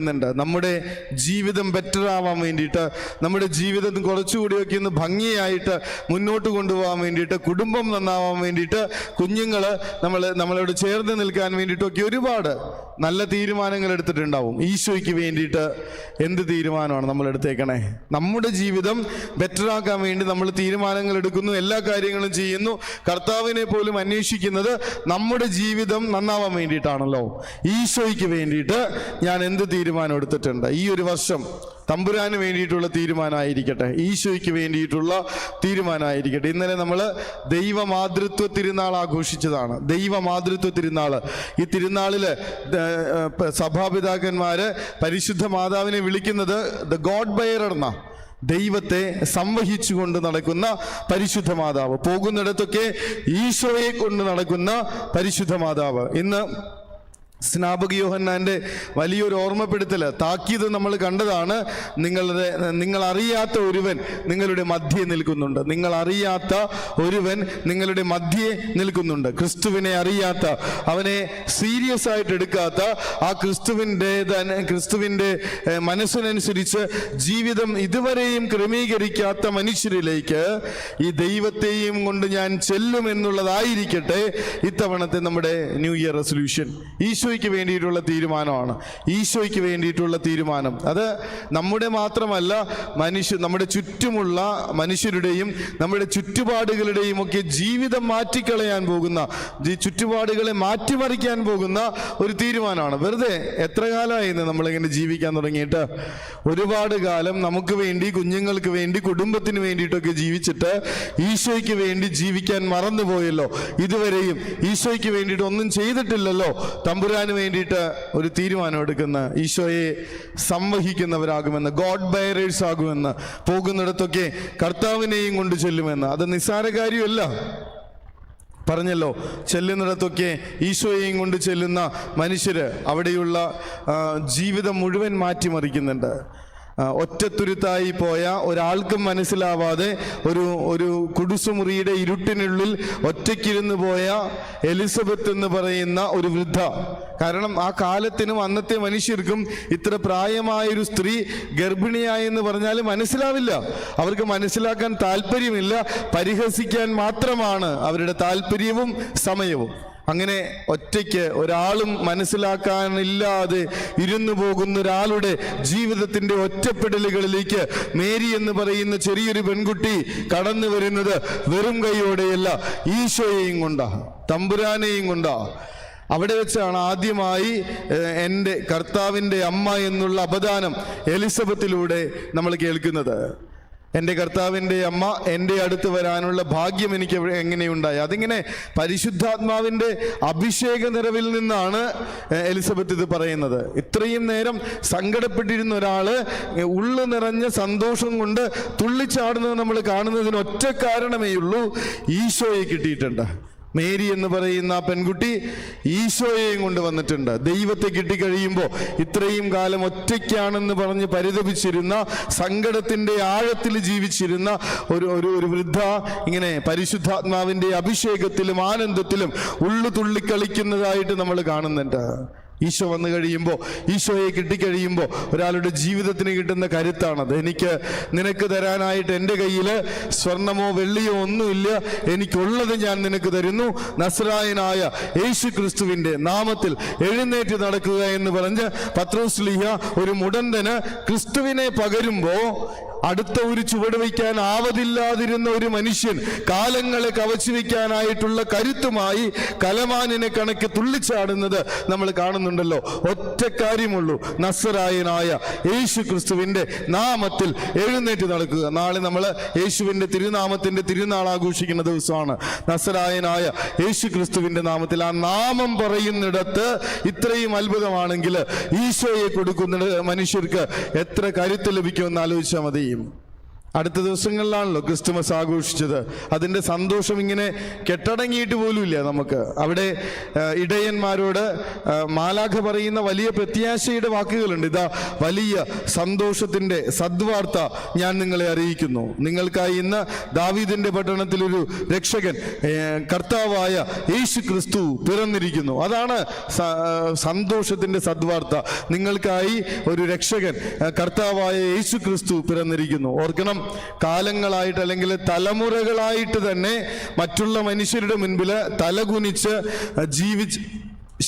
ുന്നുണ്ട് നമ്മുടെ ജീവിതം ബെറ്റർ ആവാൻ വേണ്ടിയിട്ട് നമ്മുടെ ജീവിതം കുറച്ചുകൂടിയൊക്കെ ഒന്ന് ഭംഗിയായിട്ട് മുന്നോട്ട് കൊണ്ടുപോകാൻ വേണ്ടിയിട്ട് കുടുംബം നന്നാവാൻ വേണ്ടിയിട്ട് കുഞ്ഞുങ്ങൾ നമ്മൾ നമ്മളോട് ചേർന്ന് നിൽക്കാൻ വേണ്ടിയിട്ടൊക്കെ ഒരുപാട് നല്ല തീരുമാനങ്ങൾ എടുത്തിട്ടുണ്ടാവും. ഈശോയ്ക്ക് വേണ്ടിയിട്ട് എന്ത് തീരുമാനമാണ് നമ്മൾ എടുത്തേക്കണേ? നമ്മുടെ ജീവിതം ബെറ്റർ ആക്കാൻ വേണ്ടി നമ്മൾ തീരുമാനങ്ങൾ എടുക്കുന്നു എല്ലാ കാര്യങ്ങളും ചെയ്യുന്നു. കർത്താവിനെ പോലും അന്വേഷിക്കുന്നത് നമ്മുടെ ജീവിതം നന്നാവാൻ വേണ്ടിയിട്ടാണല്ലോ. ഈശോയ്ക്ക് വേണ്ടിയിട്ട് ഞാൻ എന്ത് തീരുമാനം എടുത്തിട്ടുണ്ട്. ഈ ഒരു വർഷം തമ്പുരാന് വേണ്ടിയിട്ടുള്ള തീരുമാനമായിരിക്കട്ടെ. ഈശോയ്ക്ക് വേണ്ടിയിട്ടുള്ള തീരുമാനമായിരിക്കട്ടെ. ഇന്നലെ നമ്മൾ ദൈവമാതൃത്വ തിരുനാൾ ആഘോഷിച്ചതാണ്. ദൈവമാതൃത്വ തിരുനാൾ ഈ തിരുനാളിൽ സഭാപിതാക്കന്മാർ പരിശുദ്ധ മാതാവിനെ വിളിക്കുന്നത് ദ ഗോഡ് ബയറർ എന്നാ ദൈവത്തെ സംവഹിച്ചുകൊണ്ട് നടക്കുന്ന പരിശുദ്ധ മാതാവ്. പോകുന്നിടത്തൊക്കെ ഈശോയെ കൊണ്ട് നടക്കുന്ന പരിശുദ്ധ മാതാവ്. ഇന്ന് സ്നാപക യോഹന്നാന്റെ വലിയൊരു ഓർമ്മപ്പെടുത്തൽ താക്കീത് നമ്മൾ കണ്ടതാണ്. നിങ്ങളുടെ നിങ്ങൾ അറിയാത്ത ഒരുവൻ നിങ്ങളുടെ മധ്യേ നിൽക്കുന്നുണ്ട്. നിങ്ങൾ അറിയാത്ത ഒരുവൻ നിങ്ങളുടെ മധ്യേ നിൽക്കുന്നുണ്ട്. ക്രിസ്തുവിനെ അറിയാത്ത അവനെ സീരിയസ് ആയിട്ട് എടുക്കാത്ത ആ ക്രിസ്തുവിന്റെ ക്രിസ്തുവിന്റെ മനസ്സിനനുസരിച്ച് ജീവിതം ഇതുവരെയും ക്രമീകരിക്കാത്ത മനുഷ്യരിലേക്ക് ഈ ദൈവത്തെയും കൊണ്ട് ഞാൻ ചെല്ലും എന്നുള്ളതായിരിക്കട്ടെ ഇത്തവണത്തെ നമ്മുടെ ന്യൂ ഇയർ റെസൊല്യൂഷൻ. ഈശോയ്ക്ക് വേണ്ടിയിട്ടുള്ള തീരുമാനമാണ്. ഈശോയ്ക്ക് വേണ്ടിയിട്ടുള്ള തീരുമാനം. അത് നമ്മുടെ മാത്രമല്ല മനുഷ്യ നമ്മുടെ ചുറ്റുമുള്ള മനുഷ്യരുടെയും നമ്മുടെ ചുറ്റുപാടുകളുടെയും ഒക്കെ ജീവിതം മാറ്റിക്കളയാൻ പോകുന്ന ചുറ്റുപാടുകളെ മാറ്റിമറിക്കാൻ പോകുന്ന ഒരു തീരുമാനമാണ്. വെറുതെ എത്ര കാലമായി ഇന്ന് നമ്മളിങ്ങനെ ജീവിക്കാൻ തുടങ്ങിയിട്ട്? ഒരുപാട് കാലം നമുക്ക് വേണ്ടി കുഞ്ഞുങ്ങൾക്ക് വേണ്ടി കുടുംബത്തിന് വേണ്ടിയിട്ടൊക്കെ ജീവിച്ചിട്ട് ഈശോയ്ക്ക് വേണ്ടി ജീവിക്കാൻ മറന്നുപോയല്ലോ. ഇതുവരെയും ഈശോയ്ക്ക് വേണ്ടിയിട്ട് ഒന്നും ചെയ്തിട്ടില്ലല്ലോ തമ്പുരാന് വേണ്ടിയിട്ട് ഒരു തീരുമാനം എടുക്കുന്ന ഈശോയെ സംവഹിക്കുന്നവരാകുമെന്ന് ഗോഡ് ബയറേഴ്സ് ആകുമെന്ന് പോകുന്നിടത്തൊക്കെ കർത്താവിനെയും കൊണ്ട് ചെല്ലുമെന്ന്. അത് നിസ്സാര കാര്യമല്ല. പറഞ്ഞല്ലോ ചെല്ലുന്നിടത്തൊക്കെ ഈശോയെയും കൊണ്ട് ചെല്ലുന്ന മനുഷ്യർ അവിടെയുള്ള ജീവിതം മുഴുവൻ മാറ്റിമറിക്കുന്നുണ്ട്. ഒറ്റത്തുരുത്തായി പോയ ഒരാൾക്കും മനസ്സിലാവാതെ ഒരു ഒരു കുടുസുമുറിയുടെ ഇരുട്ടിനുള്ളിൽ ഒറ്റയ്ക്കിരുന്ന് പോയ എലിസബത്ത് എന്ന് പറയുന്ന ഒരു വൃദ്ധ. കാരണം ആ കാലത്തിനും അന്നത്തെ മനുഷ്യർക്കും ഇത്ര പ്രായമായൊരു സ്ത്രീ ഗർഭിണിയായെന്ന് പറഞ്ഞാൽ മനസ്സിലാവില്ല. അവർക്ക് മനസ്സിലാക്കാൻ താല്പര്യമില്ല. പരിഹസിക്കാൻ മാത്രമാണ് അവരുടെ താല്പര്യവും സമയവും. അങ്ങനെ ഒറ്റയ്ക്ക് ഒരാളും മനസ്സിലാക്കാനില്ലാതെ ഇരുന്നു പോകുന്ന ഒരാളുടെ ജീവിതത്തിന്റെ ഒറ്റപ്പെടലുകളിലേക്ക് മേരി എന്ന് പറയുന്ന ചെറിയൊരു പെൺകുട്ടി കടന്നു വരുന്നത് വെറും കൈയോടെയല്ല ഈശോയെയും കൊണ്ടാ തമ്പുരാനെയും കൊണ്ടാ. അവിടെ വെച്ചാണ് ആദ്യമായി എന്റെ കർത്താവിന്റെ അമ്മ എന്നുള്ള അപദാനം എലിസബത്തിലൂടെ നമ്മൾ കേൾക്കുന്നത്. എന്റെ കർത്താവിന്റെ അമ്മ എന്റെ അടുത്ത് വരാനുള്ള ഭാഗ്യം എനിക്ക് എങ്ങനെയുണ്ടായി? അതിങ്ങനെ പരിശുദ്ധാത്മാവിന്റെ അഭിഷേക നിറവിൽ നിന്നാണ് എലിസബത്ത് ഇത് പറയുന്നത്. ഇത്രയും നേരം സങ്കടപ്പെട്ടിരുന്ന ഒരാൾ ഉള്ളു നിറഞ്ഞ സന്തോഷം കൊണ്ട് തുള്ളിച്ചാടുന്നത് നമ്മൾ കാണുന്നതിന് ഒറ്റ കാരണമേ ഉള്ളൂ ഈശോയെ കിട്ടിയിട്ടുണ്ട്. മേരി എന്ന് പറയുന്ന ആ പെൺകുട്ടി ഈശോയെയും കൊണ്ട് വന്നിട്ടുണ്ട്. ദൈവത്തെ കിട്ടിക്കഴിയുമ്പോൾ ഇത്രയും കാലം ഒറ്റയ്ക്കാണെന്ന് പറഞ്ഞ് പരിതപിച്ചിരുന്ന സങ്കടത്തിന്റെ ആഴത്തിൽ ജീവിച്ചിരുന്ന ഒരു ഒരു ഒരു വൃദ്ധ ഇങ്ങനെ പരിശുദ്ധാത്മാവിന്റെ അഭിഷേകത്തിലും ആനന്ദത്തിലും ഉള്ളു തുള്ളിക്കളിക്കുന്നതായിട്ട് നമ്മൾ കാണുന്നുണ്ട്. ഈശോ വന്നു കഴിയുമ്പോൾ ഈശോയെ കിട്ടിക്കഴിയുമ്പോൾ ഒരാളുടെ ജീവിതത്തിന് കിട്ടുന്ന കരുത്താണത്. എനിക്ക് നിനക്ക് തരാനായിട്ട് എന്റെ കയ്യിൽ സ്വർണമോ വെള്ളിയോ ഒന്നുമില്ല. എനിക്കുള്ളത് ഞാൻ നിനക്ക് തരുന്നു. നസ്രായനായ യേശു ക്രിസ്തുവിന്റെ നാമത്തിൽ എഴുന്നേറ്റ് നടക്കുക എന്ന് പറഞ്ഞ് പത്രോസ്ലിഹ ഒരു മുടന്തന് ക്രിസ്തുവിനെ പകരുമ്പോൾ അടുത്ത ഒരു ചുവട് വയ്ക്കാൻ ആവതില്ലാതിരുന്ന ഒരു മനുഷ്യൻ കാലങ്ങളെ കവച്ചു വയ്ക്കാനായിട്ടുള്ള കരുത്തുമായി കലമാനിനെ കണക്ക് തുള്ളിച്ചാടുന്നത് നമ്മൾ കാണുന്നുണ്ടല്ലോ. ഒറ്റ കാര്യമുള്ളൂ നസറായനായ യേശു ക്രിസ്തുവിന്റെ നാമത്തിൽ എഴുന്നേറ്റ് നടക്കുക. നാളെ നമ്മൾ യേശുവിന്റെ തിരുനാമത്തിന്റെ തിരുനാൾ ആഘോഷിക്കുന്ന ദിവസമാണ്. നസറായനായ യേശു ക്രിസ്തുവിന്റെ നാമത്തിൽ ആ നാമം പറയുന്നിടത്ത് ഇത്രയും അത്ഭുതമാണെങ്കിൽ ഈശോയെ കൊടുക്കുന്ന മനുഷ്യർക്ക് എത്ര കരുത്ത് ലഭിക്കുമെന്ന് ആലോചിച്ചാൽ മതി. ചെയ്യും അടുത്ത ദിവസങ്ങളിലാണല്ലോ ക്രിസ്തുമസ് ആഘോഷിച്ചത്. അതിന്റെ സന്തോഷം ഇങ്ങനെ കെട്ടടങ്ങിയിട്ട് പോലുമില്ല നമുക്ക്. അവിടെ ഇടയന്മാരോട് മാലാഖ പറയുന്ന വലിയ പ്രത്യാശയുടെ വാക്കുകളുണ്ട്. ഇതാ വലിയ സന്തോഷത്തിന്റെ സദ്വാർത്ത ഞാൻ നിങ്ങളെ അറിയിക്കുന്നു. നിങ്ങൾക്കായി ഇന്ന് ദാവീദിന്റെ പട്ടണത്തിലൊരു രക്ഷകൻ കർത്താവായ യേശു ക്രിസ്തു പിറന്നിരിക്കുന്നു. അതാണ് സന്തോഷത്തിന്റെ സദ്വാർത്ത. നിങ്ങൾക്കായി ഒരു രക്ഷകൻ കർത്താവായ യേശു ക്രിസ്തു പിറന്നിരിക്കുന്നു. ഓർക്കണം കാലങ്ങളായിട്ട് അല്ലെങ്കിൽ തലമുറകളായിട്ട് തന്നെ മറ്റുള്ള മനുഷ്യരുടെ മുൻപിൽ തലകുനിച്ച് ജീവിച്ച്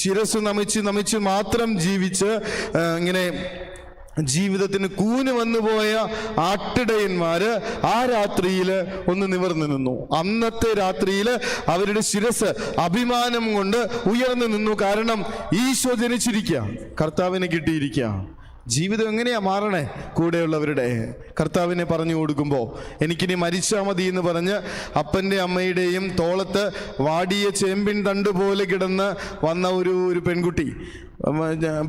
ശിരസ് നമിച്ച് നമിച്ച് മാത്രം ജീവിച്ച് ഇങ്ങനെ ജീവിതത്തിന് കൂന് വന്നുപോയ ആട്ടിടയന്മാര് ആ രാത്രിയിൽ ഒന്ന് നിവർന്നു നിന്നു. അന്നത്തെ രാത്രിയിൽ അവരുടെ ശിരസ് അഭിമാനം കൊണ്ട് ഉയർന്നു നിന്നു. കാരണം ഈശോ ജനിച്ചിരിക്കുക കർത്താവിനെ കിട്ടിയിരിക്കുക ജീവിതം എങ്ങനെയാ മാറണേ? കൂടെയുള്ളവരുടെ. കർത്താവിനെ പറഞ്ഞു കൊടുക്കുമ്പോൾ എനിക്കിനി മരിച്ചാൽ മതി എന്ന് പറഞ്ഞ് അപ്പന്റെ അമ്മയുടെയും തോളത്ത് വാടിയ ചേമ്പിൻ തണ്ട് പോലെ കിടന്ന് വന്ന ഒരു ഒരു പെൺകുട്ടി.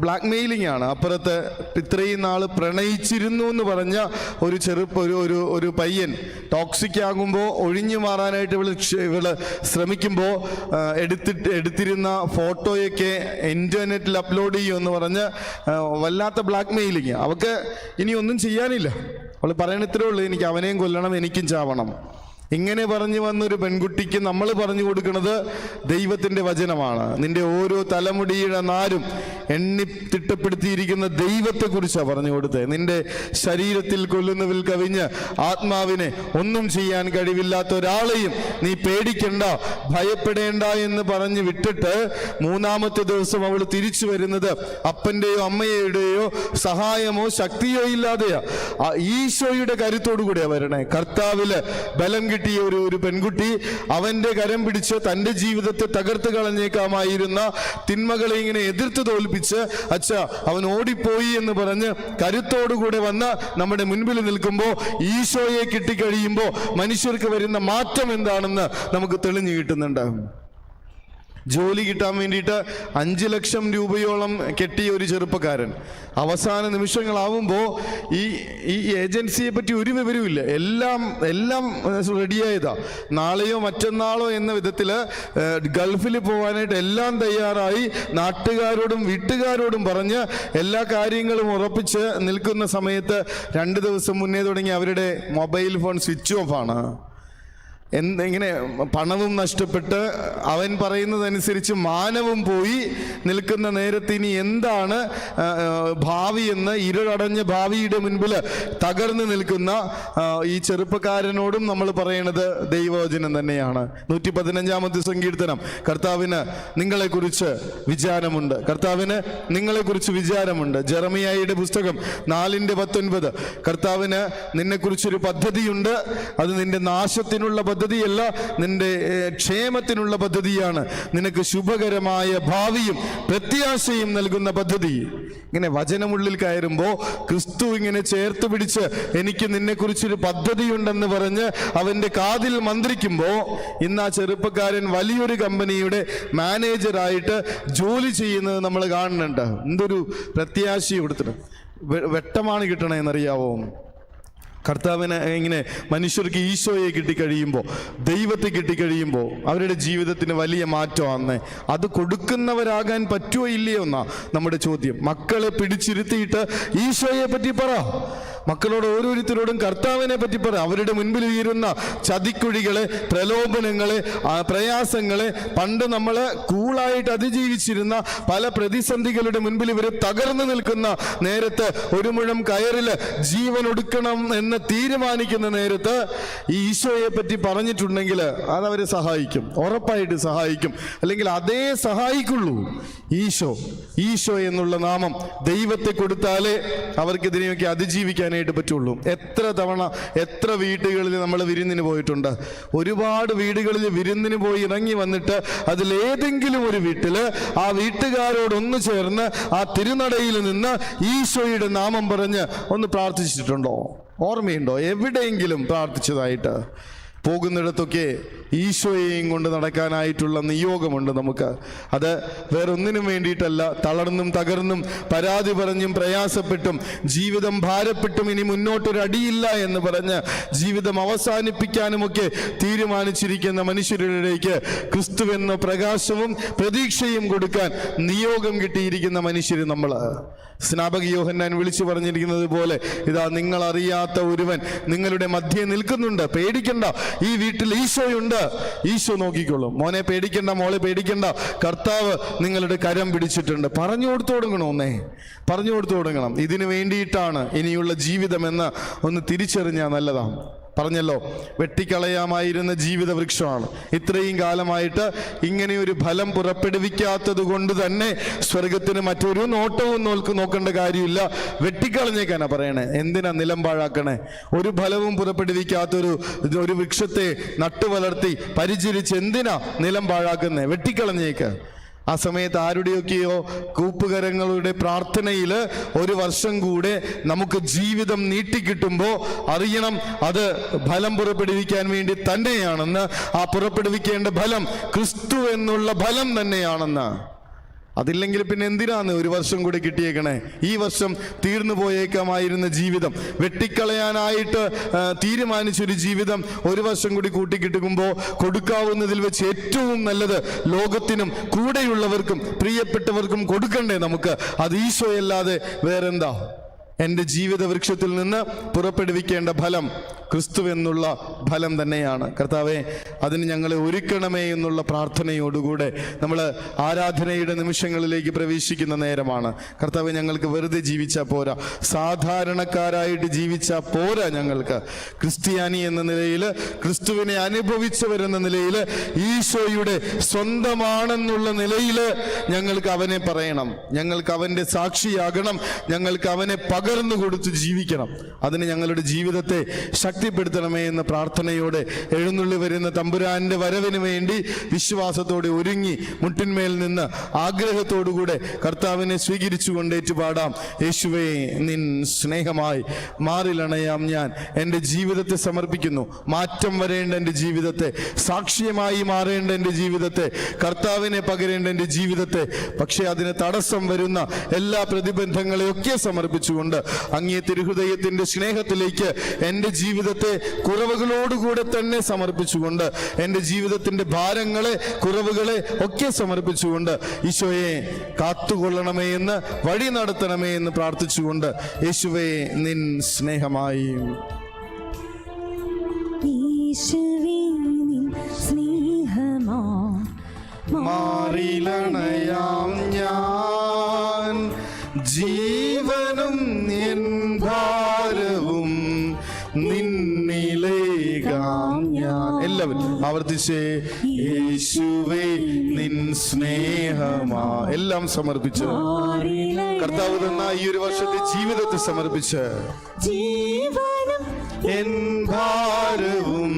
ബ്ലാക്ക് മെയിലിംഗ് ആണ്. അപ്പുറത്ത് ഇത്രയും നാൾ പ്രണയിച്ചിരുന്നു എന്ന് പറഞ്ഞ ഒരു ചെറുപ്പ ഒരു ഒരു ഒരു പയ്യൻ ടോക്സിക് ആകുമ്പോൾ ഒഴിഞ്ഞു മാറാനായിട്ട് ഇവൾ ഇവൾ ശ്രമിക്കുമ്പോൾ എടുത്തിട്ട് എടുത്തിരുന്ന ഫോട്ടോയൊക്കെ ഇന്റർനെറ്റിൽ അപ്ലോഡ് ചെയ്യുമെന്ന് പറഞ്ഞ് വല്ലാത്ത ബ്ലാക്ക് മെയിലിങ് അവൾക്ക് ഇനി ഒന്നും ചെയ്യാനില്ല. അവൾ പറയണത്രേ ഉള്ളൂ എനിക്ക് അവനെയും കൊല്ലണം എനിക്കും ചാവണം. ഇങ്ങനെ പറഞ്ഞു വന്നൊരു പെൺകുട്ടിക്ക് നമ്മൾ പറഞ്ഞു കൊടുക്കുന്നത് ദൈവത്തിന്റെ വചനമാണ്. നിന്റെ ഓരോ തലമുടിയുടെ നാരും എണ്ണി തിട്ടപ്പെടുത്തിയിരിക്കുന്ന ദൈവത്തെക്കുറിച്ചാണ് പറഞ്ഞു കൊടുത്തത്. നിന്റെ ശരീരത്തിൽ കൊല്ലുന്നതിൽ കവിഞ്ഞ് ആത്മാവിനെ ഒന്നും ചെയ്യാൻ കഴിവില്ലാത്ത ഒരാളെയും നീ പേടിക്കണ്ട ഭയപ്പെടേണ്ട എന്ന് പറഞ്ഞ് വിട്ടിട്ട് മൂന്നാമത്തെ ദിവസം അവൾ തിരിച്ചു വരുന്നത് അപ്പന്റെയോ അമ്മയുടെയോ സഹായമോ ശക്തിയോ ഇല്ലാതെയാ. ഈശോയുടെ കരുത്തോടു കൂടിയാ വരണേ. കർത്താവിൽ ബലം കിട്ടിയ ഒരു ഒരു പെൺകുട്ടി അവന്റെ കരം പിടിച്ച് തന്റെ ജീവിതത്തെ തകർത്ത് കളഞ്ഞേക്കാമായിരുന്ന തിന്മകളെ ഇങ്ങനെ എതിർത്ത് തോൽപ്പിച്ച് അച്ഛ അവൻ ഓടിപ്പോയി എന്ന് പറഞ്ഞ് കരുത്തോടുകൂടെ വന്ന് നമ്മുടെ മുൻപിൽ നിൽക്കുമ്പോൾ ഈശോയെ കിട്ടിക്കഴിയുമ്പോൾ മനുഷ്യർക്ക് വരുന്ന മാറ്റം എന്താണെന്ന് നമുക്ക് തെളിഞ്ഞു കിട്ടുന്നുണ്ട്. ജോലി കിട്ടാൻ വേണ്ടിയിട്ട് അഞ്ച് ലക്ഷം രൂപയോളം കെട്ടിയ ഒരു ചെറുപ്പക്കാരൻ. അവസാന നിമിഷങ്ങളാവുമ്പോൾ ഈ ഈ ഏജൻസിയെ പറ്റി ഒരു വിവരവുമില്ല. എല്ലാം എല്ലാം റെഡിയായതാ. നാളെയോ മറ്റന്നാളോ എന്ന വിധത്തിൽ ഗൾഫിൽ പോകാനായിട്ട് എല്ലാം തയ്യാറായി നാട്ടുകാരോടും വീട്ടുകാരോടും പറഞ്ഞ് എല്ലാ കാര്യങ്ങളും ഉറപ്പിച്ച് നിൽക്കുന്ന സമയത്ത് രണ്ട് ദിവസം മുന്നേ തുടങ്ങി അവരുടെ മൊബൈൽ ഫോൺ സ്വിച്ച് ഓഫ് ആണ് എന്ത് പണവും നഷ്ടപ്പെട്ട് അവൻ പറയുന്നതനുസരിച്ച് മാനവും പോയി നിൽക്കുന്ന നേരത്ത് ഇനി എന്താണ് ഭാവിയെന്ന് ഇരുളടഞ്ഞ ഭാവിയുടെ മുൻപിൽ തകർന്നു നിൽക്കുന്ന ഈ ചെറുപ്പക്കാരനോടും നമ്മൾ പറയണത് ദൈവവചനം തന്നെയാണ്. നൂറ്റി പതിനഞ്ചാമത്തെ സങ്കീർത്തനം. കർത്താവിന് നിങ്ങളെക്കുറിച്ച് വിചാരമുണ്ട്. കർത്താവിന് നിങ്ങളെക്കുറിച്ച് വിചാരമുണ്ട്. ജെറമിയായിയുടെ പുസ്തകം നാലിന്റെ പത്തൊൻപത്. കർത്താവിന് നിന്നെക്കുറിച്ചൊരു പദ്ധതിയുണ്ട്. അത് നിന്റെ നാശത്തിനുള്ള പദ്ധതിയല്ല നിന്റെ ക്ഷേമത്തിനുള്ള പദ്ധതിയാണ്. നിനക്ക് ശുഭകരമായ ഭാവിയും പ്രത്യാശയും നൽകുന്ന പദ്ധതി. ഇങ്ങനെ വചനമുള്ളിൽ കയറുമ്പോൾ ക്രിസ്തു ഇങ്ങനെ ചേർത്ത് പിടിച്ച് എനിക്ക് നിന്നെക്കുറിച്ചൊരു പദ്ധതിയുണ്ടെന്ന് പറഞ്ഞ് അവന്റെ കാതിൽ മന്ത്രിക്കുമ്പോൾ ഇന്ന് ആ ചെറുപ്പക്കാരൻ വലിയൊരു കമ്പനിയുടെ മാനേജറായിട്ട് ജോലി ചെയ്യുന്നത് നമ്മൾ കാണുന്നുണ്ട്. എന്തൊരു പ്രത്യാശ കൊടുത്തിട്ട് വെട്ടമാണ് വെട്ടമാണ് കിട്ടണേന്നറിയാവോ കർത്താവിനെ ഇങ്ങനെ മനുഷ്യർക്ക് ഈശോയെ കിട്ടിക്കഴിയുമ്പോൾ ദൈവത്തെ കിട്ടിക്കഴിയുമ്പോൾ അവരുടെ ജീവിതത്തിന് വലിയ മാറ്റമാണ് അത് കൊടുക്കുന്നവരാകാൻ പറ്റുമോ ഇല്ലയോ എന്നാ നമ്മുടെ ചോദ്യം. മക്കളെ പിടിച്ചിരുത്തിയിട്ട് ഈശോയെ പറ്റി പറ. മക്കളോട് ഓരോരുത്തരോടും കർത്താവിനെ പറ്റി പറ. അവരുടെ മുൻപിൽ ഉയരുന്ന ചതിക്കുഴികളെ പ്രലോഭനങ്ങളെ പ്രയാസങ്ങളെ പണ്ട് നമ്മൾ കൂളായിട്ട് അതിജീവിച്ചിരുന്ന പല പ്രതിസന്ധികളുടെ മുൻപിൽ ഇവർ തകർന്നു നിൽക്കുന്ന നേരത്ത് ഒരു മുഴം കയറിൽ ജീവൻ ഒടുക്കണം എന്ന് തീരുമാനിക്കുന്ന നേരത്ത് ഈ ഈശോയെ പറ്റി പറഞ്ഞിട്ടുണ്ടെങ്കിൽ അതവരെ സഹായിക്കും. ഉറപ്പായിട്ട് സഹായിക്കും. അല്ലെങ്കിൽ അതേ സഹായിക്കുള്ളൂ. ഈശോ ഈശോ എന്നുള്ള നാമം ദൈവത്തെ കൊടുത്താലേ അവർക്ക് ഇതിനെയൊക്കെ അതിജീവിക്കാനായിട്ട് പറ്റുള്ളൂ. എത്ര തവണ എത്ര വീടുകളിൽ നമ്മൾ വിരുന്നിന് പോയിട്ടുണ്ട്. ഒരുപാട് വീടുകളിൽ വിരുന്നിന് പോയി ഇറങ്ങി വന്നിട്ട് അതിലേതെങ്കിലും ഒരു വീട്ടിൽ ആ വീട്ടുകാരോട് ഒന്ന് ചേർന്ന് ആ തിരുനടയിൽ നിന്ന് ഈശോയുടെ നാമം പറഞ്ഞ് ഒന്ന് പ്രാർത്ഥിച്ചിട്ടുണ്ടോ? ഓർമ്മയുണ്ടോ? എവിടെയെങ്കിലും പ്രാർത്ഥിച്ചതായിട്ട്? പോകുന്നിടത്തൊക്കെ ഈശോയെയും കൊണ്ട് നടക്കാനായിട്ടുള്ള നിയോഗമുണ്ട് നമുക്ക്. അത് വേറൊന്നിനും വേണ്ടിയിട്ടല്ല തളർന്നും തകർന്നും പരാതി പറഞ്ഞും പ്രയാസപ്പെട്ടും ജീവിതം ഭാരപ്പെട്ടും ഇനി മുന്നോട്ടൊരടിയില്ല എന്ന് പറഞ്ഞ് ജീവിതം അവസാനിപ്പിക്കാനുമൊക്കെ തീരുമാനിച്ചിരിക്കുന്ന മനുഷ്യരിലേക്ക് ക്രിസ്തുവെന്ന പ്രകാശവും പ്രതീക്ഷയും കൊടുക്കാൻ നിയോഗം കിട്ടിയിരിക്കുന്ന മനുഷ്യർ നമ്മൾ സ്നാപക യോഹന്നാൻ വിളിച്ചു പറഞ്ഞിരിക്കുന്നത് പോലെ ഇതാ നിങ്ങൾ അറിയാത്ത ഒരുവൻ നിങ്ങളുടെ മധ്യേ നിൽക്കുന്നുണ്ട്. പേടിക്കണ്ട. ഈ വീട്ടിൽ ഈശോയുണ്ട്. ഈശോ നോക്കിക്കോളും മോനെ പേടിക്കണ്ട മോളെ പേടിക്കണ്ട. കർത്താവ് നിങ്ങളുടെ കരം പിടിച്ചിട്ടുണ്ട്. പറഞ്ഞു കൊടുത്തു തുടങ്ങണം ഒന്നേ. പറഞ്ഞു കൊടുത്തു തുടങ്ങണം ഇതിനു വേണ്ടിയിട്ടാണ് ഇനിയുള്ള ജീവിതമെന്ന് ഒന്ന് തിരിച്ചറിഞ്ഞാൽ നല്ലതാണ് പറഞ്ഞല്ലോ വെട്ടിക്കളയാമായിരുന്ന ജീവിത വൃക്ഷമാണ് ഇത്രയും കാലമായിട്ട് ഇങ്ങനെ ഒരു ഫലം പുറപ്പെടുവിക്കാത്തത് കൊണ്ട് തന്നെ സ്വർഗത്തിന് മറ്റൊരു നോട്ടവും നോക്ക് നോക്കേണ്ട കാര്യമില്ല. വെട്ടിക്കളഞ്ഞേക്കാനാ പറയണേ. എന്തിനാ നിലം പാഴാക്കണേ? ഒരു ഫലവും പുറപ്പെടുവിക്കാത്തൊരു ഒരു വൃക്ഷത്തെ നട്ടു വളർത്തി പരിചരിച്ച് എന്തിനാ നിലം പാഴാക്കുന്നേ? വെട്ടിക്കളഞ്ഞേക്ക്. ആ സമയത്ത് ആരുടെയൊക്കെയോ കൂപ്പുകരങ്ങളുടെ പ്രാർത്ഥനയിൽ ഒരു വർഷം കൂടെ നമുക്ക് ജീവിതം നീട്ടിക്കിട്ടുമ്പോൾ അറിയണം അത് ഫലം പുറപ്പെടുവിക്കാൻ വേണ്ടി തന്നെയാണെന്ന്. ആ പുറപ്പെടുവിക്കേണ്ട ഫലം ക്രിസ്തു എന്നുള്ള ഫലം തന്നെയാണെന്ന്. അതില്ലെങ്കിൽ പിന്നെ എന്തിനാണ് ഒരു വർഷം കൂടി കിട്ടിയേക്കണേ? ഈ വർഷം തീർന്നു പോയേക്കാമായിരുന്ന ജീവിതം. വെട്ടിക്കളയാനായിട്ട് തീരുമാനിച്ചൊരു ജീവിതം ഒരു വർഷം കൂടി കൂട്ടിക്കിട്ടുമ്പോൾ കൊടുക്കാവുന്നതിൽ വെച്ച് ഏറ്റവും നല്ലത് ലോകത്തിനും കൂടെയുള്ളവർക്കും പ്രിയപ്പെട്ടവർക്കും കൊടുക്കണ്ടേ നമുക്ക്? അത് ഈശോയല്ലാതെ വേറെന്താ? എന്റെ ജീവിത വൃക്ഷത്തിൽ നിന്ന് പുറപ്പെടുവിക്കേണ്ട ഫലം ക്രിസ്തു എന്നുള്ള ഫലം തന്നെയാണ്. കർത്താവെ അതിന് ഞങ്ങളെ ഒരുക്കണമേ എന്നുള്ള പ്രാർത്ഥനയോടുകൂടെ നമ്മൾ ആരാധനയുടെ നിമിഷങ്ങളിലേക്ക് പ്രവേശിക്കുന്ന നേരമാണ്. കർത്താവ് ഞങ്ങൾക്ക് വെറുതെ ജീവിച്ചാൽ പോരാ. സാധാരണക്കാരായിട്ട് ജീവിച്ചാൽ പോരാ ഞങ്ങൾക്ക്. ക്രിസ്ത്യാനി എന്ന നിലയിൽ ക്രിസ്തുവിനെ അനുഭവിച്ചവരെന്ന നിലയിൽ ഈശോയുടെ സ്വന്തമാണെന്നുള്ള നിലയിൽ ഞങ്ങൾക്ക് അവനെ പറയണം. ഞങ്ങൾക്ക് അവന്റെ സാക്ഷിയാകണം. ഞങ്ങൾക്ക് അവനെ പകർന്നു കൊടുത്ത് ജീവിക്കണം. അതിന് ഞങ്ങളുടെ ജീവിതത്തെ ശക്തിപ്പെടുത്തണമേ എന്ന പ്രാർത്ഥനയോടെ എഴുന്നള്ളി വരുന്ന തമ്പുരാന്റെ വരവിന് വേണ്ടി വിശ്വാസത്തോടെ ഒരുങ്ങി മുട്ടിന്മേൽ നിന്ന് ആഗ്രഹത്തോടുകൂടെ കർത്താവിനെ സ്വീകരിച്ചുകൊണ്ട് ഏറ്റുപാടാം. യേശുവേ നിൻ സ്നേഹമായി മാറിലണയാം ഞാൻ. എന്റെ ജീവിതത്തെ സമർപ്പിക്കുന്നു. മാറ്റം വരേണ്ട എന്റെ ജീവിതത്തെ സാക്ഷ്യമായി മാറേണ്ട എന്റെ ജീവിതത്തെ കർത്താവിനെ പകരേണ്ട എന്റെ ജീവിതത്തെ. പക്ഷേ അതിന് തടസ്സം വരുന്ന എല്ലാ പ്രതിബന്ധങ്ങളെയൊക്കെ സമർപ്പിച്ചുകൊണ്ട് അങ്ങേ തിരുഹൃദയത്തിന്റെ സ്നേഹത്തിലേക്ക് എന്റെ ജീവിതത്തെ കുറവുകളോടുകൂടെ തന്നെ സമർപ്പിച്ചുകൊണ്ട് എന്റെ ജീവിതത്തിന്റെ ഭാരങ്ങളെ കുറവുകളെ ഒക്കെ സമർപ്പിച്ചുകൊണ്ട് ഈശോയെ കാത്തുകൊള്ളണമേ എന്ന് വഴി നടത്തണമേ എന്ന് പ്രാർത്ഥിച്ചുകൊണ്ട് യേശുവേ നിൻ സ്നേഹമായി. സ്നേഹമാ മാറിലണയാം ഞാൻ. ജീവനും എല്ലാവരും ആവർത്തിച്ച് യേശുവേ നിൻ സ്നേഹമാ. എല്ലാം സമർപ്പിച്ച്. കർത്താവ് തന്ന ഈ ഒരു വർഷത്തെ ജീവിതത്തെ സമർപ്പിച്ച്. എൻ ഭാരവും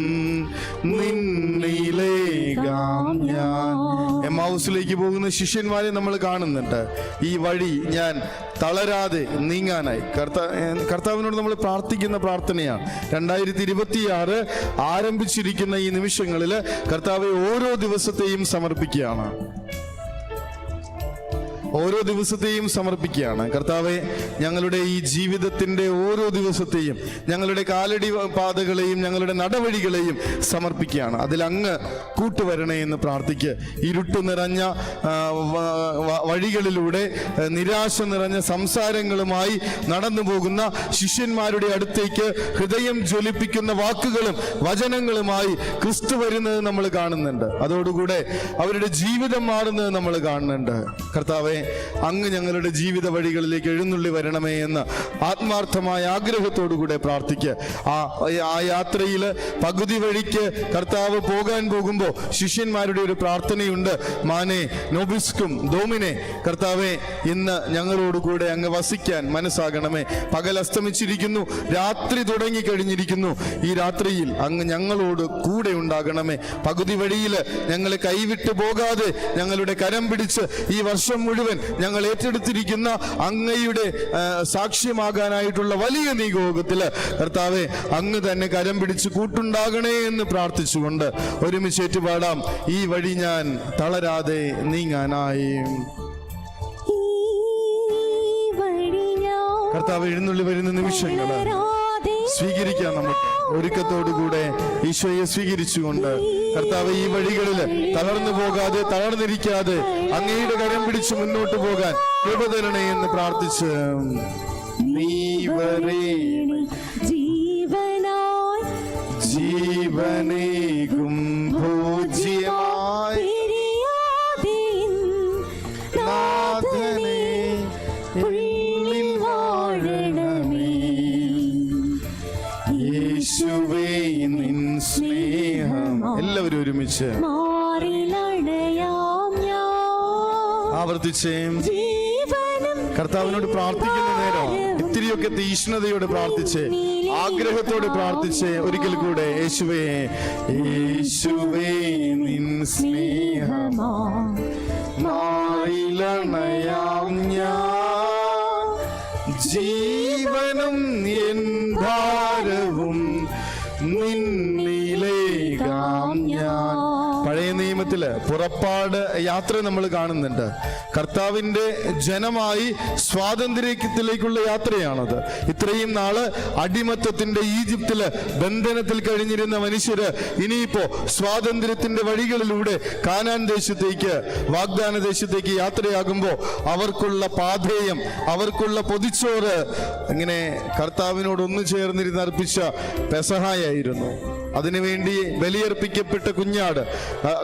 നിന്നിലേകാം ഞാൻ. എമ്മാവൂസിലേക്ക് പോകുന്ന ശിഷ്യന്മാരെ നമ്മൾ കാണുന്നുണ്ട്. ഈ വഴി ഞാൻ തളരാതെ നീങ്ങാനായി. കർത്താ കർത്താവിനോട് നമ്മൾ പ്രാർത്ഥിക്കുന്ന പ്രാർത്ഥനയാണ്. രണ്ടായിരത്തി ഇരുപത്തിയാറ് ആരംഭിച്ചിരിക്കുന്ന ഈ നിമിഷങ്ങളിൽ കർത്താവെ ഓരോ ദിവസത്തെയും സമർപ്പിക്കുകയാണ്. ഓരോ ദിവസത്തെയും സമർപ്പിക്കുകയാണ്. കർത്താവെ ഞങ്ങളുടെ ഈ ജീവിതത്തിന്റെ ഓരോ ദിവസത്തെയും ഞങ്ങളുടെ കാലടി പാതകളെയും ഞങ്ങളുടെ നടവഴികളെയും സമർപ്പിക്കുകയാണ്. അതിൽ അങ്ങ് കൂട്ടുവരണേ എന്ന് പ്രാർത്ഥിക്കുക ഇരുട്ട് നിറഞ്ഞ വഴികളിലൂടെ നിരാശ നിറഞ്ഞ സംസാരങ്ങളുമായി നടന്നു പോകുന്ന ശിഷ്യന്മാരുടെ അടുത്തേക്ക് ഹൃദയം ജ്വലിപ്പിക്കുന്ന വാക്കുകളും വചനങ്ങളുമായി ക്രിസ്തു വരുന്നത് നമ്മൾ കാണുന്നുണ്ട്. അതോടുകൂടെ അവരുടെ ജീവിതം മാറുന്നത് നമ്മൾ കാണുന്നുണ്ട്. കർത്താവെ അങ്ങ് ഞങ്ങളുടെ ജീവിത വഴികളിലേക്ക് എഴുന്നള്ളി വരണമേ എന്ന് ആത്മാർത്ഥമായ ആഗ്രഹത്തോടുകൂടെ പ്രാർത്ഥിക്കുക. ആ ആ യാത്രയിൽ പകുതി വഴിക്ക് കർത്താവ് പോകാൻ പോകുമ്പോൾ ശിഷ്യന്മാരുടെ ഒരു പ്രാർത്ഥനയുണ്ട്. മാനെ നോബിസ്കും ദോമിനെ കർത്താവെ ഇന്ന് ഞങ്ങളോട് കൂടെ അങ്ങ് വസിക്കാൻ മനസ്സാകണമേ. പകൽ അസ്തമിച്ചിരിക്കുന്നു രാത്രി തുടങ്ങി കഴിഞ്ഞിരിക്കുന്നു. ഈ രാത്രിയിൽ അങ്ങ് ഞങ്ങളോട് കൂടെ ഉണ്ടാകണമേ. പകുതി വഴിയിൽ ഞങ്ങളെ കൈവിട്ടു പോകാതെ ഞങ്ങളുടെ കരം പിടിച്ച് ഈ വർഷം മുഴുവൻ മുഴുവൻ ഞങ്ങൾ ഏറ്റെടുത്തിരിക്കുന്ന അങ്ങയുടെ സാക്ഷ്യമാകാനായിട്ടുള്ള വലിയ നിയോഗത്തിൽ കർത്താവെ അങ്ങ് തന്നെ കരം പിടിച്ച് കൂട്ടുണ്ടാകണേ എന്ന് പ്രാർത്ഥിച്ചുകൊണ്ട് ഒരുമിച്ച് പാടാം ഈ വഴി ഞാൻ തളരാതെ നീങ്ങാനായി. കർത്താവ് എഴുന്നള്ളി വരുന്ന നിമിഷങ്ങൾ തളരാതെ സ്വീകരിക്കാം നമുക്ക് ഒരുക്കത്തോടുകൂടെ ഈശോയെ സ്വീകരിച്ചുകൊണ്ട് കർത്താവ് ഈ വഴികളിൽ തളർന്നു പോകാതെ തളർന്നിരിക്കാതെ അങ്ങയുടെ കരം പിടിച്ച് മുന്നോട്ട് പോകാൻ കൃപ തരണേ എന്ന് പ്രാർത്ഥിച്ച്. ജീവനായി ജീവനേകും ഞാൻ. ആവർത്തിച്ചേ. കർത്താവിനോട് പ്രാർത്ഥിക്കുന്ന നേരം ഇത്തിരിയൊക്കെ തീഷ്ണതയോട് പ്രാർത്ഥിച്ച് ആഗ്രഹത്തോട് പ്രാർത്ഥിച്ച് ഒരിക്കൽ കൂടെ യേശുവേ യേശുവേ നിൻ സ്നേഹം മാറിലണയാം ഞാൻ. ജീവനും എൻ ഭാരവും നിന്നിലേകാം പഴയ പുറപ്പാട് യാത്ര നമ്മൾ കാണുന്നുണ്ട്. കർത്താവിന്റെ ജനമായി സ്വാതന്ത്ര്യത്തിലേക്കുള്ള യാത്രയാണത്. ഇത്രയും നാൾ അടിമത്തത്തിന്റെ ഈജിപ്തിൽ ബന്ധനത്തിൽ കഴിഞ്ഞിരുന്ന മനുഷ്യര് ഇനിയിപ്പോ സ്വാതന്ത്ര്യത്തിന്റെ വഴികളിലൂടെ കാനാൻ ദേശത്തേക്ക് വാഗ്ദാന ദേശത്തേക്ക് യാത്രയാകുമ്പോൾ അവർക്കുള്ള പാധേയം അവർക്കുള്ള പൊതിച്ചോറ് ഇങ്ങനെ കർത്താവിനോട് ഒന്നു ചേർന്നിരുന്ന് അർപ്പിച്ച പെസഹായായിരുന്നു. അതിനുവേണ്ടി ബലിയർപ്പിക്കപ്പെട്ട കുഞ്ഞാട്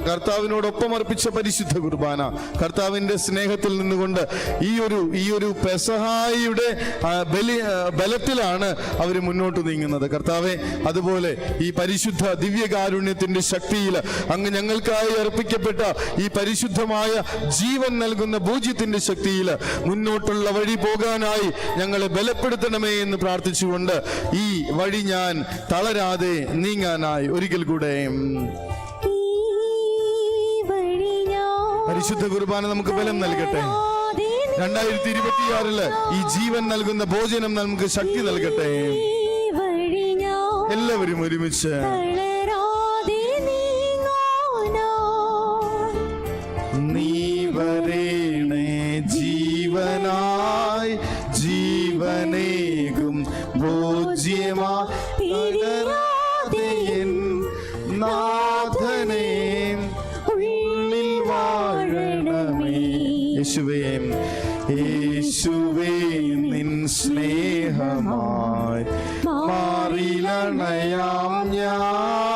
കർത്താവിനോടൊപ്പം അർപ്പിച്ച പരിശുദ്ധ കുർബാന കർത്താവിന്റെ സ്നേഹത്തിൽ നിന്നുകൊണ്ട് ഈ ഒരു ഈ ഒരു പെസഹായിയുടെ ബലി ബലത്തിലാണ് അവർ മുന്നോട്ട് നീങ്ങുന്നത്. കർത്താവെ അതുപോലെ ഈ പരിശുദ്ധ ദിവ്യകാരുണ്യത്തിന്റെ ശക്തിയിൽ അങ്ങ് ഞങ്ങൾക്കായി അർപ്പിക്കപ്പെട്ട ഈ പരിശുദ്ധമായ ജീവൻ നൽകുന്ന ഭൂജ്യത്തിന്റെ ശക്തിയിൽ മുന്നോട്ടുള്ള വഴി പോകാനായി ഞങ്ങളെ ബലപ്പെടുത്തണമേ എന്ന് പ്രാർത്ഥിച്ചുകൊണ്ട് ഈ വഴി ഞാൻ തളരാതെ നീങ്ങാനായി ഒരിക്കൽ കൂടെ. പരിശുദ്ധ കുർബാന നമുക്ക് ബലം നൽകട്ടെ. രണ്ടായിരത്തി ഇരുപത്തിയാറിൽ ഈ ജീവൻ നൽകുന്ന ഭോജനം നമുക്ക് ശക്തി നൽകട്ടെ. എല്ലാവരും ഒരുമിച്ച്. മാറിലണയാം ഞാൻ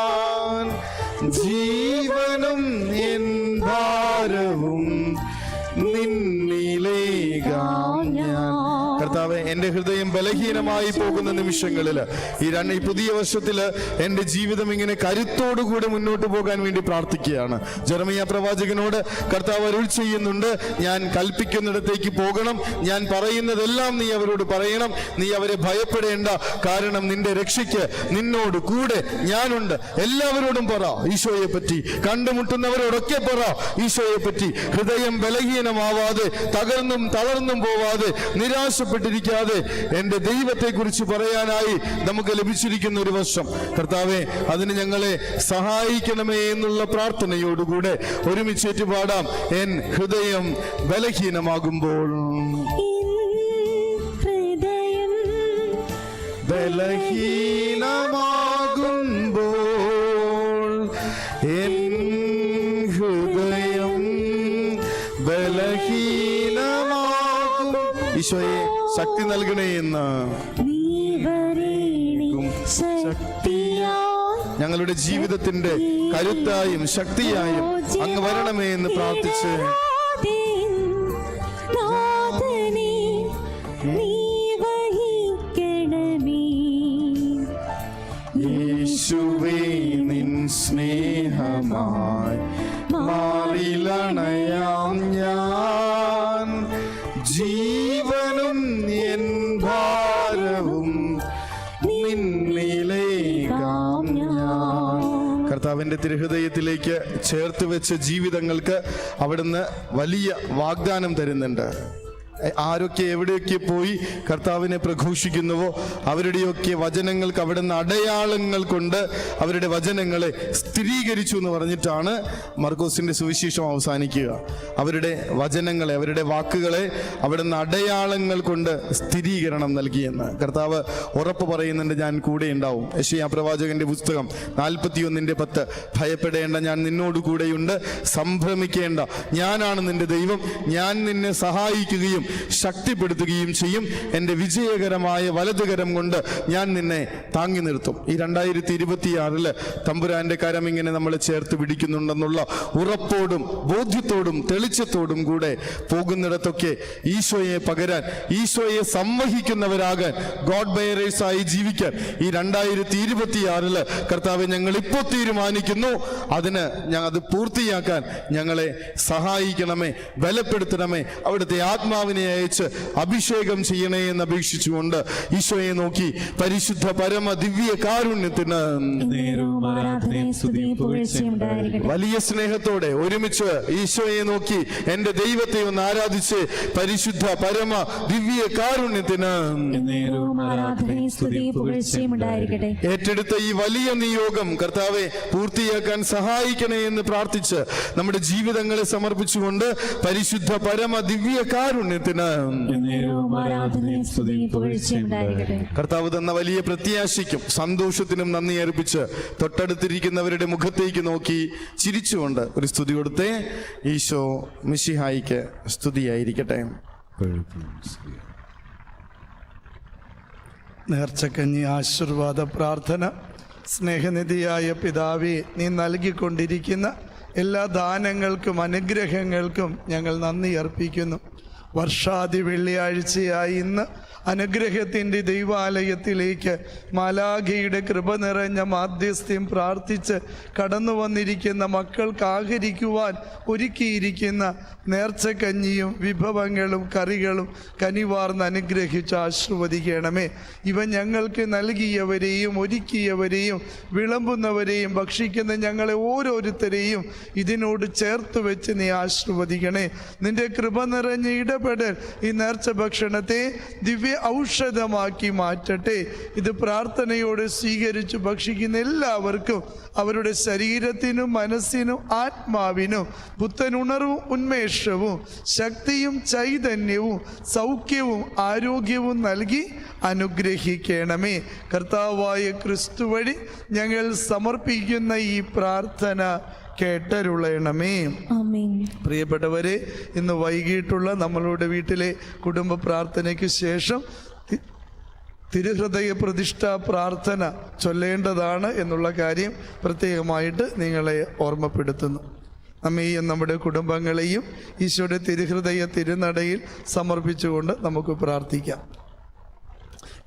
ബലഹീനമായി പോകുന്ന നിമിഷങ്ങളിൽ ഈ രണ്ട് ഈ പുതിയ വർഷത്തിൽ എന്റെ ജീവിതം ഇങ്ങനെ കരുത്തോടുകൂടി മുന്നോട്ട് പോകാൻ വേണ്ടി പ്രാർത്ഥിക്കുകയാണ്. ജെറമിയ പ്രവാചകനോട് കർത്താവ് അരുൾ ചെയ്യുന്നുണ്ട്. ഞാൻ കൽപ്പിക്കുന്നിടത്തേക്ക് പോകണം. ഞാൻ പറയുന്നതെല്ലാം നീ അവരോട് പറയണം. നീ അവരെ ഭയപ്പെടേണ്ട. കാരണം നിന്റെ രക്ഷയ്ക്ക് നിന്നോട് കൂടെ ഞാനുണ്ട്. എല്ലാവരോടും പറ. ഈശോയെ പറ്റി കണ്ടുമുട്ടുന്നവരോടൊക്കെ പറ. ഈശോയെ പറ്റി ഹൃദയം ബലഹീനമാവാതെ തകർന്നും തളർന്നും പോവാതെ നിരാശപ്പെട്ടിരിക്കാതെ എന്റെ ദൈവത്തെക്കുറിച്ച് പറയാനായി നമുക്ക് ലഭിച്ചിരിക്കുന്ന ഒരു വർഷം കർത്താവെ അതിന് ഞങ്ങളെ സഹായിക്കണമേ എന്നുള്ള പ്രാർത്ഥനയോടുകൂടെ ഒരുമിച്ചേറ്റ് പാടാം എൻ ഹൃദയം ബലഹീനമാകുമ്പോൾ. ഹൃദയം ബലഹീനമാകുമ്പോൾ ശക്തി നൽകണേ എന്ന്. ഞങ്ങളുടെ ജീവിതത്തിന്റെ കരുത്തായും ശക്തിയായും അങ്ങ് വരണമേ എന്ന് പ്രാർത്ഥിച്ച് കർത്താവിന്റെ തിരുഹൃദയത്തിലേക്ക് ചേർത്ത് വെച്ച ജീവിതങ്ങൾക്ക് അവിടുന്ന് വലിയ വാഗ്ദാനം തരുന്നുണ്ട്. ആരൊക്കെ എവിടെയൊക്കെ പോയി കർത്താവിനെ പ്രഘോഷിക്കുന്നുവോ അവരുടെയൊക്കെ വചനങ്ങൾക്ക് അവിടുന്ന് അടയാളങ്ങൾ കൊണ്ട് അവരുടെ വചനങ്ങളെ സ്ഥിരീകരിച്ചു എന്ന് പറഞ്ഞിട്ടാണ് മർക്കോസിന്റെ സുവിശേഷം അവസാനിക്കുക. അവരുടെ വചനങ്ങളെ അവരുടെ വാക്കുകളെ അവിടുന്ന് അടയാളങ്ങൾ കൊണ്ട് സ്ഥിരീകരണം നൽകിയെന്ന്. കർത്താവ് ഉറപ്പ് പറയുന്നുണ്ട് ഞാൻ കൂടെ ഉണ്ടാവും. യശയാ പ്രവാചകന്റെ പുസ്തകം നാൽപ്പത്തിയൊന്നിന്റെ പത്ത്. ഭയപ്പെടേണ്ട ഞാൻ നിന്നോട് കൂടെയുണ്ട്. സംഭ്രമിക്കേണ്ട. ഞാനാണ് നിന്റെ ദൈവം. ഞാൻ നിന്നെ സഹായിക്കുകയും ശക്തിപ്പെടുത്തുകയും ചെയ്യും. എന്റെ വിജയകരമായ വലതുകരം കൊണ്ട് ഞാൻ നിന്നെ താങ്ങി നിർത്തും. ഈ രണ്ടായിരത്തി ഇരുപത്തിയാറിൽ തമ്പുരാന്റെ കരം ഇങ്ങനെ നമ്മളെ ചേർത്ത് പിടിക്കുന്നുണ്ടെന്നുള്ള ഉറപ്പോടും ബോധ്യത്തോടും തെളിച്ചത്തോടും കൂടെ പോകുന്നിടത്തൊക്കെ ഈശോയെ പകരാൻ ഈശോയെ സംവഹിക്കുന്നവരാകാൻ ഗോഡ് ബെയറേഴ്സ് ആയി ജീവിക്കാൻ ഈ രണ്ടായിരത്തി ഇരുപത്തിയാറിൽ കർത്താവ് ഞങ്ങൾ ഇപ്പോൾ തീരുമാനിക്കുന്നു. അതിന് ഞാൻ അത് പൂർത്തിയാക്കാൻ ഞങ്ങളെ സഹായിക്കണമേ ബലപ്പെടുത്തണമേ അവിടുത്തെ ആത്മാവിനെ അയച്ച് അഭിഷേകം ചെയ്യണേ എന്ന് അപേക്ഷിച്ചുകൊണ്ട് ഈശോയെ നോക്കി പരിശുദ്ധ പരമ ദിവ്യ കാരുണ്യത്തിന് വലിയ സ്നേഹത്തോടെ ഒരുമിച്ച് ഈശോയെ നോക്കി എന്റെ ദൈവത്തെ ഒന്ന് ആരാധിച്ച് പരിശുദ്ധ പരമ ദിവ്യ കാരുണ്യത്തിന് ഏറ്റെടുത്ത ഈ വലിയ നിയോഗം കർത്താവെ പൂർത്തിയാക്കാൻ സഹായിക്കണേ എന്ന് പ്രാർത്ഥിച്ച് നമ്മുടെ ജീവിതങ്ങളെ സമർപ്പിച്ചുകൊണ്ട് പരിശുദ്ധ പരമ ദിവ്യ കാരുണ്യത്തിന് പുകഴ്ചയും കർത്താവ് തന്ന വലിയ പ്രത്യാശയ്ക്കും സന്തോഷത്തിനും നന്ദി അർപ്പിച്ച് തൊട്ടടുത്തിരിക്കുന്നവരുടെ മുഖത്തേക്ക് നോക്കി ചിരിച്ചുകൊണ്ട് ഒരു സ്തുതി കൊടുത്തേ. ഈശോ മിഷിഹായിക്ക് സ്തുതിയായിരിക്കട്ടെ. നേർച്ചക്കഞ്ഞി ആശീർവാദ പ്രാർത്ഥന സ്നേഹനിധിയായ പിതാവെ നീ നൽകിക്കൊണ്ടിരിക്കുന്ന എല്ലാ ദാനങ്ങൾക്കും അനുഗ്രഹങ്ങൾക്കും ഞങ്ങൾ നന്ദി അർപ്പിക്കുന്നു. വർഷാദി വെള്ളിയാഴ്ചയായി ഇന്ന് അനുഗ്രഹത്തിന്റെ ദൈവാലയത്തിലേക്ക് മാലാഖയുടെ കൃപ നിറഞ്ഞ മാധ്യസ്ഥ്യം പ്രാർത്ഥിച്ച് കടന്നു വന്നിരിക്കുന്ന മക്കൾക്ക് ആഹരിക്കുവാൻ ഒരുക്കിയിരിക്കുന്ന നേർച്ചക്കഞ്ഞിയും വിഭവങ്ങളും കറികളും കനിവാർന്ന് അനുഗ്രഹിച്ച് ആശീർവദിക്കണമേ. ഇവ ഞങ്ങൾക്ക് നൽകിയവരെയും ഒരുക്കിയവരെയും വിളമ്പുന്നവരെയും ഭക്ഷിക്കുന്ന ഞങ്ങളെ ഓരോരുത്തരെയും ഇതിനോട് ചേർത്ത് വെച്ച് നീ ആശീർവദിക്കണേ. നിന്റെ കൃപ നിറഞ്ഞ ഇടപെടൽ ഈ നേർച്ച ഭക്ഷണത്തെ ദിവ്യ ഔഷധമാക്കി മാറ്റട്ടെ. ഇത് പ്രാർത്ഥനയോടെ സ്വീകരിച്ച് ഭക്ഷിക്കുന്ന എല്ലാവർക്കും അവരുടെ ശരീരത്തിനും മനസ്സിനും ആത്മാവിനും പുത്തനുണർവും ഉന്മേഷവും ശക്തിയും ചൈതന്യവും സൗഖ്യവും ആരോഗ്യവും നൽകി അനുഗ്രഹിക്കണമേ. കർത്താവായ ക്രിസ്തു വഴി ഞങ്ങൾ സമർപ്പിക്കുന്ന ഈ പ്രാർത്ഥന കേട്ടരുളയണമേ. പ്രിയപ്പെട്ടവരെ ഇന്ന് വൈകിട്ടുള്ള നമ്മളുടെ വീട്ടിലെ കുടുംബ പ്രാർത്ഥനയ്ക്ക് ശേഷം തിരുഹൃദയ പ്രതിഷ്ഠ പ്രാർത്ഥന ചൊല്ലേണ്ടതാണ് എന്നുള്ള കാര്യം പ്രത്യേകമായിട്ട് നിങ്ങളെ ഓർമ്മപ്പെടുത്തുന്നു. നമ്മെയും നമ്മുടെ കുടുംബങ്ങളെയും ഈശോയുടെ തിരുഹൃദയ തിരുനടയിൽ സമർപ്പിച്ചുകൊണ്ട് നമുക്ക് പ്രാർത്ഥിക്കാം.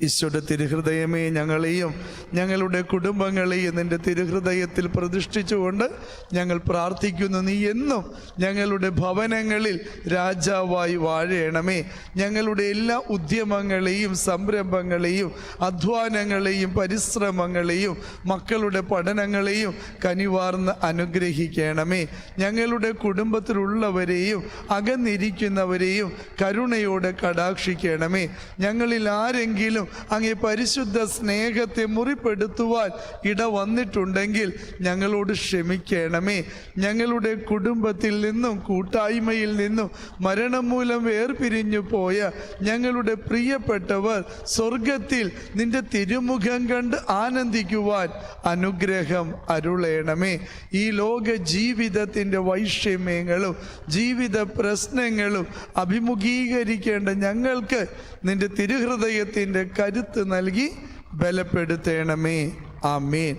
ഈശോയുടെ തിരുഹൃദയമേ ഞങ്ങളെയും ഞങ്ങളുടെ കുടുംബങ്ങളെയും നിന്റെ തിരുഹൃദയത്തിൽ പ്രതിഷ്ഠിച്ചുകൊണ്ട് ഞങ്ങൾ പ്രാർത്ഥിക്കുന്നു. നീ എന്നും ഞങ്ങളുടെ ഭവനങ്ങളിൽ രാജാവായി വാഴേണമേ. ഞങ്ങളുടെ എല്ലാ ഉദ്യമങ്ങളെയും സംരംഭങ്ങളെയും അധ്വാനങ്ങളെയും പരിശ്രമങ്ങളെയും മക്കളുടെ പഠനങ്ങളെയും കനിവാർന്ന് അനുഗ്രഹിക്കണമേ. ഞങ്ങളുടെ കുടുംബത്തിലുള്ളവരെയും അകന്നിരിക്കുന്നവരെയും കരുണയോടെ കടാക്ഷിക്കണമേ. ഞങ്ങളിൽ ആരെങ്കിലും അങ്ങേ പരിശുദ്ധ സ്നേഹത്തെ മുറിപ്പെടുത്തുവാൻ ഇട വന്നിട്ടുണ്ടെങ്കിൽ ഞങ്ങളോട് ക്ഷമിക്കണമേ. ഞങ്ങളുടെ കുടുംബത്തിൽ നിന്നും കൂട്ടായ്മയിൽ നിന്നും മരണം മൂലം വേർപിരിഞ്ഞു പോയ ഞങ്ങളുടെ പ്രിയപ്പെട്ടവർ സ്വർഗത്തിൽ നിന്റെ തിരുമുഖം കണ്ട് ആനന്ദിക്കുവാൻ അനുഗ്രഹം അരുളേണമേ. ഈ ലോക ജീവിതത്തിന്റെ വൈഷമ്യങ്ങളും ജീവിത പ്രശ്നങ്ങളും അഭിമുഖീകരിക്കേണ്ട ഞങ്ങൾക്ക് നിന്റെ തിരുഹൃദയത്തിന്റെ കരുത്ത് നൽകി ബലപ്പെടുത്തേണമേ. ആമേൻ.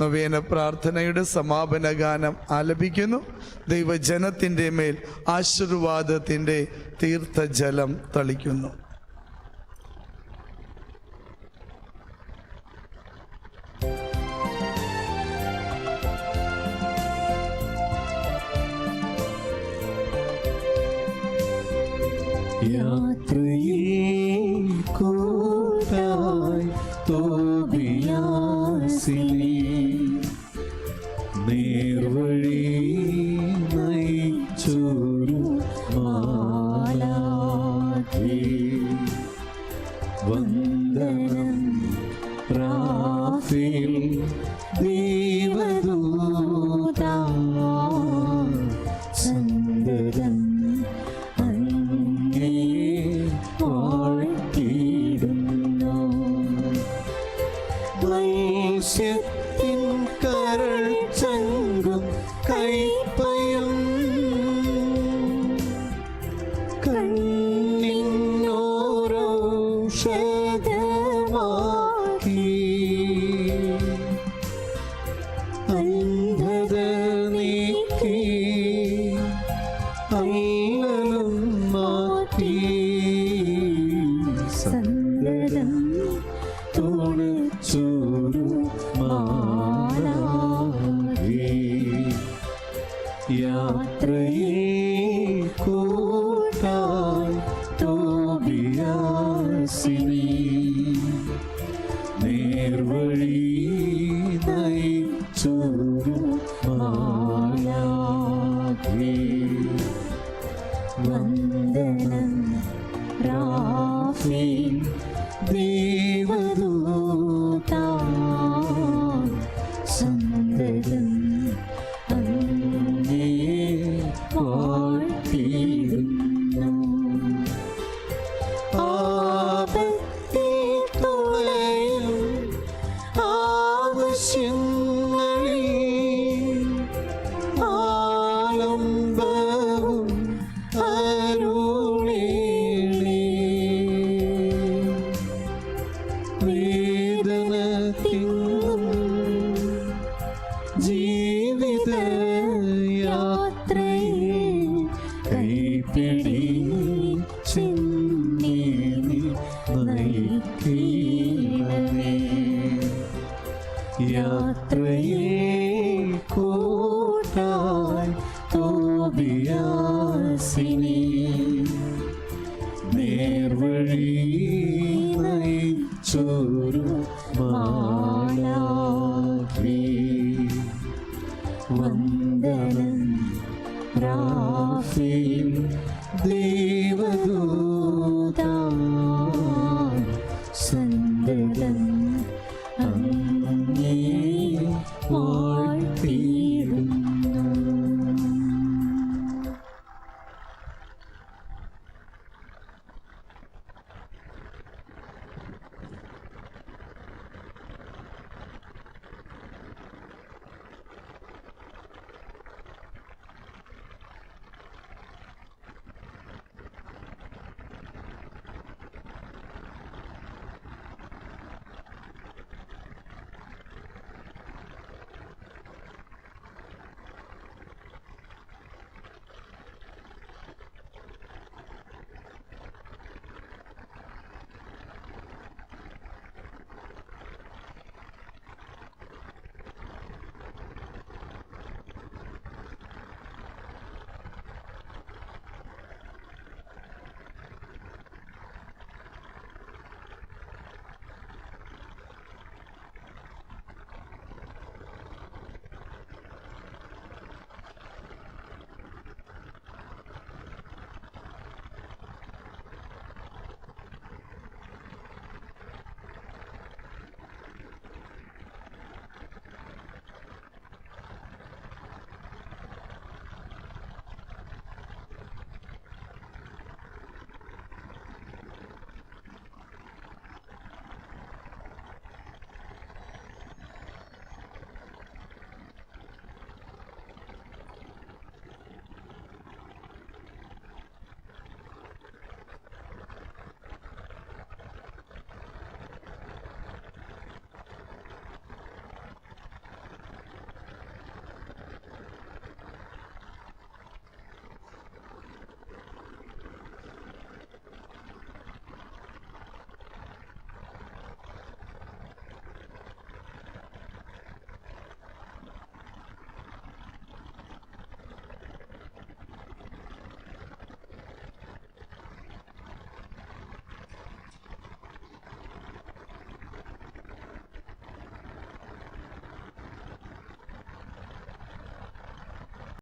നവേന പ്രാർത്ഥനയുടെ സമാപന ഗാനം ആലപിക്കുന്നു. ദൈവജനത്തിന്റെ മേൽ ആശീർവാദത്തിന്റെ തീർത്ഥജലം തളിക്കുന്നു. தேவதூ തോബിയാസിനി നേർവഴി നയിച്ചോരു മാലാഖി